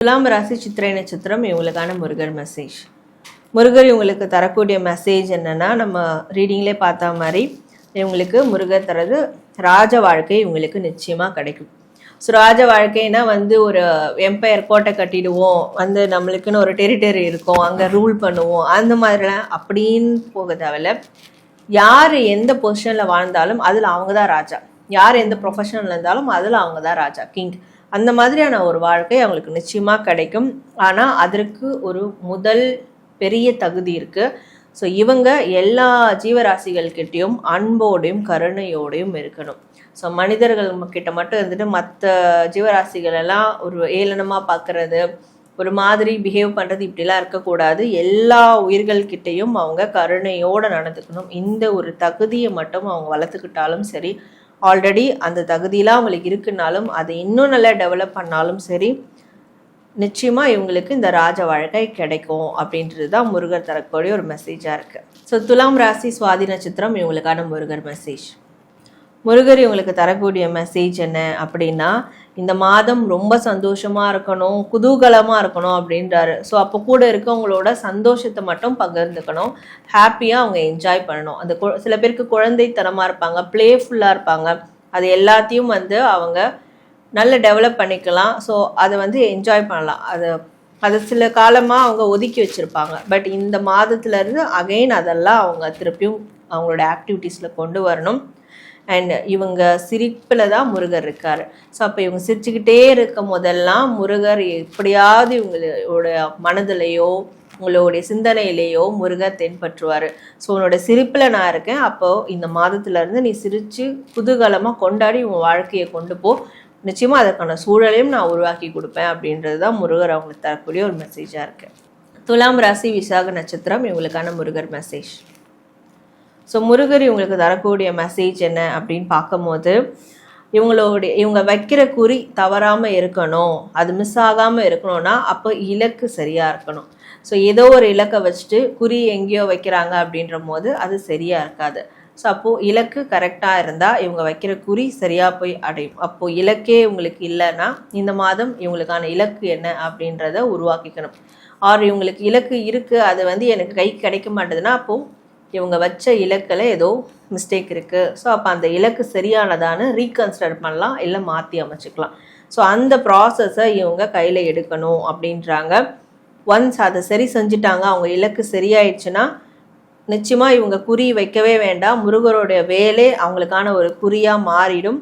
துலாம் ராசி சித்திரை நட்சத்திரம் இவங்களுக்கான முருகர் மெசேஜ் முருகர் இவங்களுக்கு தரக்கூடிய மெசேஜ் என்னென்னா நம்ம ரீடிங்லே பார்த்த மாதிரி இவங்களுக்கு முருகர் தரது ராஜ வாழ்க்கை இவங்களுக்கு நிச்சயமாக கிடைக்கும். ஸோ ராஜ வாழ்க்கைனா வந்து ஒரு எம்பையர் கோட்டை கட்டிடுவோம் வந்து நம்மளுக்குன்னு ஒரு டெரிட்டரி இருக்கும் அங்கே ரூல் பண்ணுவோம் அந்த மாதிரிலாம் அப்படின்னு போக தேவையில்ல யார் எந்த பொசிஷனில் வாழ்ந்தாலும் அதில் அவங்க தான் ராஜா. யார் எந்த ப்ரொஃபஷனில் இருந்தாலும் அதில் அவங்க தான் ராஜா கிங் அந்த மாதிரியான ஒரு வாழ்க்கை அவங்களுக்கு நிச்சயமாக கிடைக்கும். ஆனால் அதற்கு ஒரு முதல் பெரிய தகுதி இருக்குது ஸோ இவங்க எல்லா ஜீவராசிகள்கிட்டையும் அன்போடையும் கருணையோடையும் இருக்கணும். ஸோ மனிதர்கள் கிட்ட மட்டும் இருந்துட்டு மற்ற ஜீவராசிகள் எல்லாம் ஒரு ஏளனமாக பார்க்குறது ஒரு மாதிரி பிஹேவ் பண்ணுறது இப்படிலாம் இருக்கக்கூடாது. எல்லா உயிர்கள்கிட்டையும் அவங்க கருணையோடு நடந்துக்கணும். இந்த ஒரு தகுதியை மட்டும் அவங்க வளர்த்துக்கிட்டாலும் சரி ஆல்ரெடி அந்த தகுதியெலாம் அவங்களுக்கு இருக்குனாலும் அதை இன்னும் நல்லா டெவலப் பண்ணாலும் சரி நிச்சயமாக இவங்களுக்கு இந்த ராஜ வாழ்க்கை கிடைக்கும் அப்படின்றது தான் முருகர் தரக்கூடிய ஒரு மெசேஜாக இருக்குது ஸோ துலாம் ராசி சுவாதி நட்சத்திரம் இவங்களுக்கான முருகர் மெசேஜ் முருகர் இவங்களுக்கு தரக்கூடிய மெசேஜ் என்ன அப்படின்னா இந்த மாதம் ரொம்ப சந்தோஷமாக இருக்கணும் குதூகலமாக இருக்கணும் அப்படின்றாரு. ஸோ அப்போ கூட இருக்கவங்களோட சந்தோஷத்தை மட்டும் பகிர்ந்துக்கணும். ஹாப்பியாக அவங்க என்ஜாய் பண்ணணும். அந்த கு- சில பேருக்கு குழந்தைத்தனமாக இருப்பாங்க ப்ளேஃபுல்லாக இருப்பாங்க. அது எல்லாத்தையும் வந்து அவங்க நல்ல டெவலப் பண்ணிக்கலாம். ஸோ அதை வந்து என்ஜாய் பண்ணலாம். அது அது சில காலமாக அவங்க ஒதுக்கி வச்சுருப்பாங்க. பட் இந்த மாதத்துலேருந்து அகைன் அதெல்லாம் அவங்க திருப்பியும் அவங்களோட ஆக்டிவிட்டீஸில் கொண்டு வரணும். அண்ட் இவங்க சிரிப்பில் தான் முருகர் இருக்கார். ஸோ அப்போ இவங்க சிரிச்சுக்கிட்டே இருக்கும் போதெல்லாம் முருகர் எப்படியாவது இவங்களோட மனதிலையோ உங்களுடைய சிந்தனையிலேயோ முருகர் தென்பற்றுவார். ஸோ உன்னோட சிரிப்பில் நான் இருக்கேன். அப்போது இந்த மாதத்துலேருந்து நீ சிரித்து குதூகலமாக கொண்டாடி உன் வாழ்க்கையை கொண்டு போ. நிச்சயமாக அதற்கான சூழலையும் நான் உருவாக்கி கொடுப்பேன் அப்படின்றது தான் முருகர் அவங்களுக்கு தரக்கூடிய ஒரு மெசேஜாக இருக்குது துலாம் ராசி விசாக நட்சத்திரம் இவங்களுக்கான முருகர் மெசேஜ் ஸோ முருகர் இவங்களுக்கு தரக்கூடிய மெசேஜ் என்ன அப்படின்னு பார்க்கும்போது இவங்களுடைய இவங்க வைக்கிற குறி தவறாமல் இருக்கணும். அது மிஸ் ஆகாமல் இருக்கணும்னா அப்போ இலக்கு சரியாக இருக்கணும். ஸோ ஏதோ ஒரு இலக்கை வச்சுட்டு குறி எங்கேயோ வைக்கிறாங்க அப்படின்ற போது அது சரியாக இருக்காது. ஸோ அப்போது இலக்கு கரெக்டாக இருந்தால் இவங்க வைக்கிற குறி சரியாக போய் அடையும். அப்போது இலக்கே இவங்களுக்கு இல்லைன்னா இந்த மாதம் இவங்களுக்கான இலக்கு என்ன அப்படின்றத உருவாக்கிக்கணும். ஆர் இவங்களுக்கு இலக்கு இருக்குது அது வந்து எனக்கு கை கிடைக்க மாட்டேதுன்னா அப்போது இவங்க வச்ச இலக்கில் ஏதோ மிஸ்டேக் இருக்குது ஸோ அப்போ அந்த இலக்கு சரியானதான்னு ரீகன்சிடர் பண்ணலாம் இல்லை மாற்றி அமைச்சுக்கலாம். ஸோ அந்த ப்ராசஸை இவங்க கையில் எடுக்கணும் அப்படின்றாங்க. ஒன்ஸ் அதை சரி செஞ்சுட்டாங்க அவங்க இலக்கு சரியாயிடுச்சுன்னா நிச்சயமாக இவங்க குறி வைக்கவே வேண்டாம். முருகருடைய வேலை அவங்களுக்கான ஒரு குறியாக மாறிடும்.